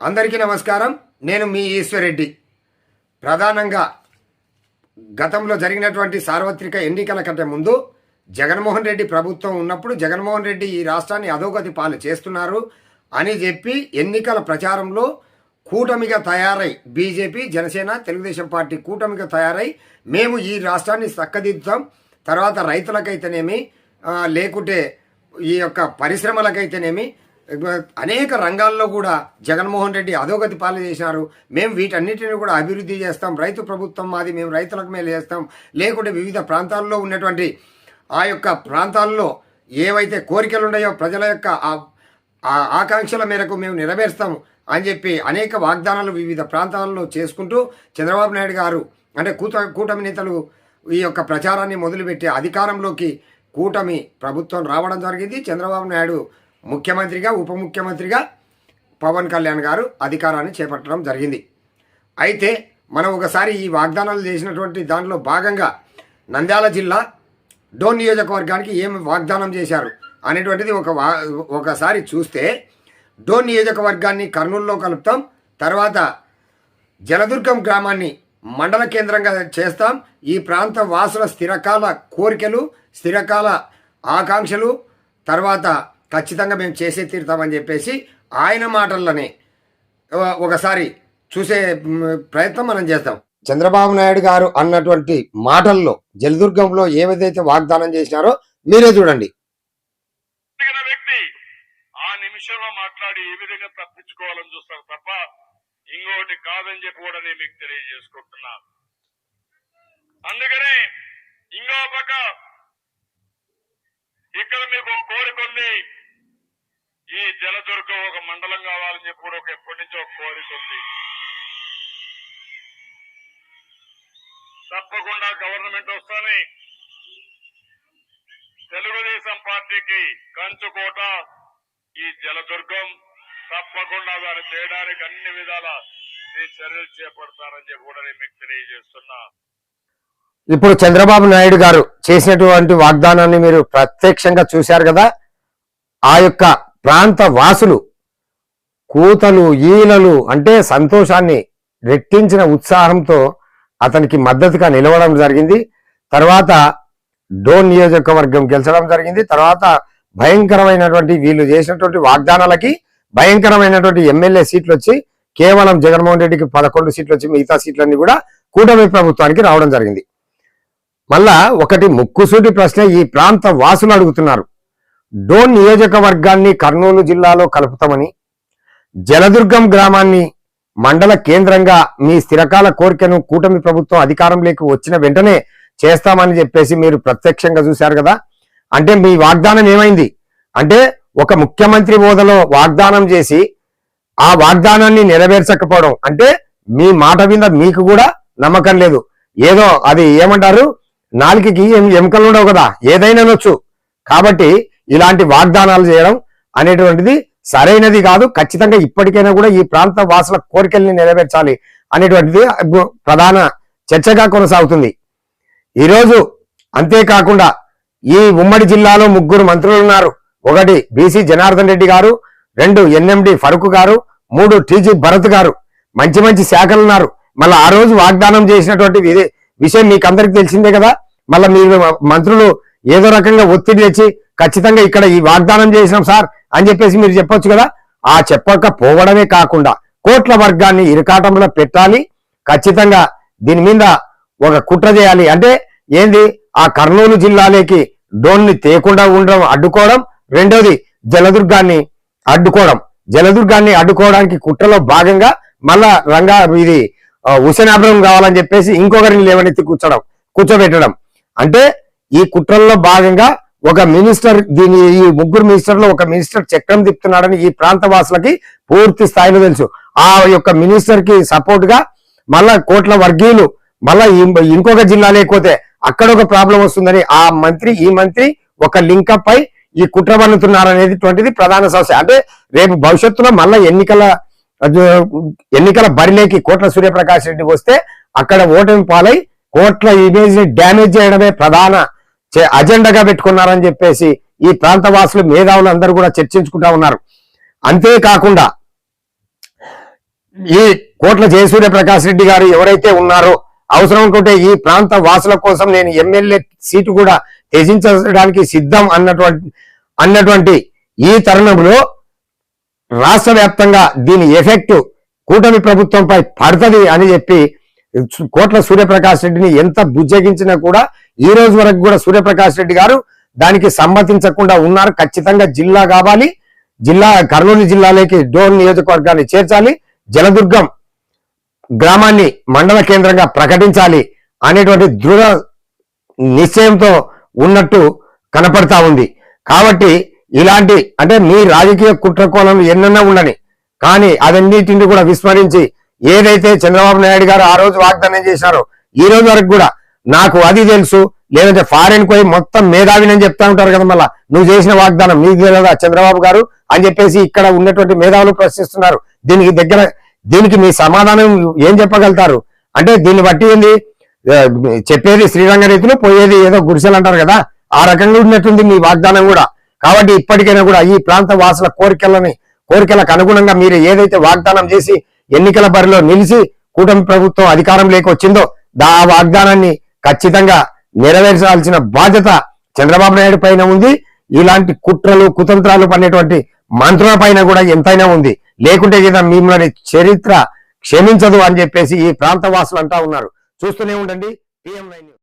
అందరికీ నమస్కారం. నేను మీ ఈశ్వరెడ్డి. ప్రధానంగా గతంలో జరిగినటువంటి సార్వత్రిక ఎన్నికల కంటే ముందు జగన్మోహన్ రెడ్డి ప్రభుత్వం ఉన్నప్పుడు జగన్మోహన్ రెడ్డి ఈ రాష్ట్రాన్ని అధోగతి పాలు చేస్తున్నారు అని చెప్పి ఎన్నికల ప్రచారంలో కూటమిగా తయారై బీజేపీ జనసేన తెలుగుదేశం పార్టీ కూటమిగా తయారై మేము ఈ రాష్ట్రాన్ని చక్కదిద్దుతాం తర్వాత రైతులకైతేనేమి లేకుంటే ఈ యొక్క పరిశ్రమలకైతేనేమి అనేక రంగాల్లో కూడా జగన్మోహన్ రెడ్డి అధోగతి పాలు చేశారు. మేము వీటన్నిటిని కూడా అభివృద్ధి చేస్తాం. రైతు ప్రభుత్వం మాది మేము రైతులకు మేలు చేస్తాం. లేకుంటే వివిధ ప్రాంతాల్లో ఉన్నటువంటి ఆ యొక్క ప్రాంతాల్లో ఏవైతే కోరికలు ఉన్నాయో ప్రజల యొక్క ఆకాంక్షల మేరకు మేము నెరవేరుస్తాము అని చెప్పి అనేక వాగ్దానాలు వివిధ ప్రాంతాల్లో చేసుకుంటూ చంద్రబాబు నాయుడు గారు అంటే కూట కూటమి నేతలు ఈ యొక్క ప్రచారాన్ని మొదలుపెట్టి అధికారంలోకి కూటమి ప్రభుత్వం రావడం జరిగింది. చంద్రబాబు నాయుడు ముఖ్యమంత్రిగా ఉప ముఖ్యమంత్రిగా పవన్ కళ్యాణ్ గారు అధికారాన్ని చేపట్టడం జరిగింది. అయితే మనం ఒకసారి ఈ వాగ్దానాలు చేసినటువంటి దానిలో భాగంగా నంద్యాల జిల్లా డోన్ నియోజకవర్గానికి ఏమి వాగ్దానం చేశారు అనేటువంటిది ఒక వా ఒకసారి చూస్తే డోన్ నియోజకవర్గాన్ని కర్నూలులో కలుపుతాం తర్వాత జలదుర్గం గ్రామాన్ని మండల కేంద్రంగా చేస్తాం. ఈ ప్రాంత వాసుల స్థిరకాల కోరికలు స్థిరకాల ఆకాంక్షలు తర్వాత ఖచ్చితంగా మేము చేసే తీరుతామని చెప్పేసి ఆయన మాటల్లోనే ఒకసారి చూసే ప్రయత్నం మనం చేద్దాం. చంద్రబాబు నాయుడు గారు అన్నటువంటి మాటల్లో జలదుర్గంలో ఏదైతే వాగ్దానం చేసినారో మీరే చూడండి. వ్యక్తి ఆ నిమిషంలో మాట్లాడి ఏ విధంగా తప్పించుకోవాలని చూస్తారు తప్ప ఇంకోటి కాదని చెప్పి కూడా నేను మీకు తెలియజేసుకుంటున్నా. అందుకనే ఇంకో పక్క ఇక్కడ మీకు ఒక కోరిక ఉంది ఈ జలదుర్గం ఒక మండలం కావాలని చెప్పి కూడా ఒక ఎప్పటి నుంచో కోరిక ఉంది. తప్పకుండా గవర్నమెంట్ వస్తానే తెలుగుదేశం పార్టీకి కంచుకోట ఈ జలదుర్గం తప్పకుండా దాన్ని చేయడానికి అన్ని విధాల చర్యలు చేపడతారని చెప్పి కూడా నేను మీకు తెలియజేస్తున్నా. ఇప్పుడు చంద్రబాబు నాయుడు గారు చేసినటువంటి వాగ్దానాన్ని మీరు ప్రత్యక్షంగా చూశారు కదా? ఆ యొక్క ప్రాంత వాసులు కూతలు ఈలలు అంటే సంతోషాన్ని రెట్టించిన ఉత్సాహంతో అతనికి మద్దతుగా నిలవడం జరిగింది. తర్వాత డోన్ నియోజకవర్గం గెలిచడం జరిగింది. తర్వాత భయంకరమైనటువంటి వీళ్ళు చేసినటువంటి వాగ్దానాలకి భయంకరమైనటువంటి ఎమ్మెల్యే సీట్లు వచ్చి కేవలం జగన్మోహన్ రెడ్డికి పదకొండు సీట్లు వచ్చి మిగతా సీట్లన్నీ కూడా కూటమి ప్రభుత్వానికి రావడం జరిగింది. మళ్ళా ఒకటి ముక్కుసూటి ప్రశ్న ఈ ప్రాంత వాసులు అడుగుతున్నారు. డోన్ నియోజకవర్గాన్ని కర్నూలు జిల్లాలో కలుపుతామని జలదుర్గం గ్రామాన్ని మండల కేంద్రంగా మీ స్థిరకాల కోరికను కూటమి ప్రభుత్వం అధికారంలోకి వచ్చిన వెంటనే చేస్తామని చెప్పేసి మీరు ప్రత్యక్షంగా చూశారు కదా. అంటే మీ వాగ్దానం ఏమైంది? అంటే ఒక ముఖ్యమంత్రి హోదాలో వాగ్దానం చేసి ఆ వాగ్దానాన్ని నెరవేర్చకపోవడం. అంటే మీ మాట మీద మీకు కూడా నమ్మకం లేదు. ఏదో అది ఏమంటారు? నాలుగుకి ఎముకలు ఉండవు కదా. ఏదైనా అనొచ్చు కాబట్టి ఇలాంటి వాగ్దానాలు చేయడం అనేటువంటిది సరైనది కాదు. ఖచ్చితంగా ఇప్పటికైనా కూడా ఈ ప్రాంత వాసుల కోరికల్ని నెరవేర్చాలి అనేటువంటిది ప్రధాన చర్చగా కొనసాగుతుంది. ఈరోజు అంతేకాకుండా ఈ ఉమ్మడి జిల్లాలో ముగ్గురు మంత్రులు ఉన్నారు. ఒకటి బీసీ జనార్దన్ రెడ్డి గారు రెండు ఎన్ఎండి ఫరూక్ గారు మూడు టీజీ భరత్ గారు. మంచి మంచి శాఖలు ఉన్నారు. మళ్ళీ ఆ రోజు వాగ్దానం చేసినటువంటి విషయం మీకు అందరికి తెలిసిందే కదా. మళ్ళీ మీరు మంత్రులు ఏదో రకంగా ఒత్తిడి తెచ్చి ఖచ్చితంగా ఇక్కడ ఈ వాగ్దానం చేసినాం సార్ అని చెప్పేసి మీరు చెప్పొచ్చు కదా. ఆ చెప్పకపోవడమే కాకుండా కోట్ల వర్గాన్ని ఇరకాటంలో పెట్టాలి. ఖచ్చితంగా దీని మీద ఒక కుట్ర చేయాలి. అంటే ఏంది? ఆ కర్నూలు జిల్లాలోకి డోన్ని తేకుండా ఉండడం అడ్డుకోవడం. రెండోది జలదుర్గాన్ని అడ్డుకోవడం. జలదుర్గాన్ని అడ్డుకోవడానికి కుట్రలో భాగంగా మళ్ళా రంగా ఇది ఉసనాభరం కావాలని చెప్పేసి ఇంకొకరిని లేవనెత్తి కూర్చోడం కూర్చోబెట్టడం. అంటే ఈ కుట్రల్లో భాగంగా ఒక మినిస్టర్ దీని ఈ ముగ్గురు మినిస్టర్లో ఒక మినిస్టర్ చక్రం తిప్పుతున్నాడని ఈ ప్రాంత వాసులకి పూర్తి స్థాయిలో తెలుసు. ఆ యొక్క మినిస్టర్కి సపోర్ట్గా మళ్ళా కోట్ల వర్గీయులు మళ్ళా ఇంకొక జిల్లా లేకపోతే అక్కడ ఒక ప్రాబ్లం వస్తుందని ఆ మంత్రి ఈ మంత్రి ఒక లింకప్ పై ఈ కుట్ర పన్నుతున్నారనేటువంటిది ప్రధాన సమస్య. అంటే రేపు భవిష్యత్తులో మళ్ళా ఎన్నికల ఎన్నికల బరిలేకి కోట్ల సూర్యప్రకాష్ రెడ్డి వస్తే అక్కడ ఓటమి పాలై కోట్ల ఇమేజ్ని డ్యామేజ్ చేయడమే ప్రధాన అజెండాగా పెట్టుకున్నారని చెప్పేసి ఈ ప్రాంత వాసులు మేధావులు అందరూ కూడా చర్చించుకుంటా ఉన్నారు. అంతేకాకుండా ఈ కోట్ల జయసూర్య ప్రకాష్ రెడ్డి గారు ఎవరైతే ఉన్నారో అవసరం అనుకుంటే ఈ ప్రాంత వాసుల కోసం నేను ఎమ్మెల్యే సీటు కూడా త్యజించడానికి సిద్ధం అన్నటువంటి అన్నటువంటి ఈ తరుణంలో రాష్ట్ర వ్యాప్తంగా దీని ఎఫెక్ట్ కూటమి ప్రభుత్వంపై పడుతుంది అని చెప్పి కోట్ల సూర్యప్రకాష్ రెడ్డిని ఎంత బుజ్జగించినా కూడా ఈ రోజు వరకు కూడా సూర్యప్రకాష్ రెడ్డి గారు దానికి సమ్మతించకుండా ఉన్నారు. ఖచ్చితంగా జిల్లా కావాలి. జిల్లా కర్నూలు జిల్లాలోకి డోన్ నియోజకవర్గాన్ని చేర్చాలి. జలదుర్గం గ్రామాన్ని మండల కేంద్రంగా ప్రకటించాలి అనేటువంటి దృఢ నిశ్చయంతో ఉన్నట్టు కనపడతా ఉంది. కాబట్టి ఇలాంటి అంటే మీ రాజకీయ కుట్రకోణం ఎన్నన్నా ఉండని కానీ అదన్నిటిని కూడా విస్మరించి ఏదైతే చంద్రబాబు నాయుడు గారు ఆ రోజు వాగ్దానం చేశారో ఈ రోజు వరకు కూడా నాకు అది తెలుసు. లేదంటే ఫారెన్ పోయి మొత్తం మేధావిని చెప్తా ఉంటారు కదా మళ్ళా. నువ్వు చేసిన వాగ్దానం నీకు తెలియదా చంద్రబాబు గారు? అని చెప్పేసి ఇక్కడ ఉన్నటువంటి మేధావులు ప్రశ్నిస్తున్నారు. దీనికి దగ్గర దీనికి మీ సమాధానం ఏం చెప్పగలుగుతారు? అంటే దీన్ని బట్టి ఏంది చెప్పేది శ్రీరంగ రీతిలో పోయేది ఏదో గుడిసెలు అంటారు కదా. ఆ రకంగా ఉన్నట్టుంది మీ వాగ్దానం కూడా. కాబట్టి ఇప్పటికైనా కూడా ఈ ప్రాంత వాసుల కోరికలని కోరికలకు అనుగుణంగా మీరు ఏదైతే వాగ్దానం చేసి ఎన్నికల బరిలో నిలిచి కూటమి ప్రభుత్వం అధికారంలోకి వచ్చిందో దా వాగ్దానాన్ని ఖచ్చితంగా నెరవేర్చాల్సిన బాధ్యత చంద్రబాబు నాయుడు పైన ఉంది. ఇలాంటి కుట్రలు కుతంత్రాలు పడినటువంటి మంత్రుల పైన కూడా ఎంతైనా ఉంది. లేకుంటే కదా మిమ్మల్ని చరిత్ర క్షమించదు అని చెప్పేసి ఈ ప్రాంత వాసులు అంటా ఉన్నారు. చూస్తూనే ఉండండి. PM nine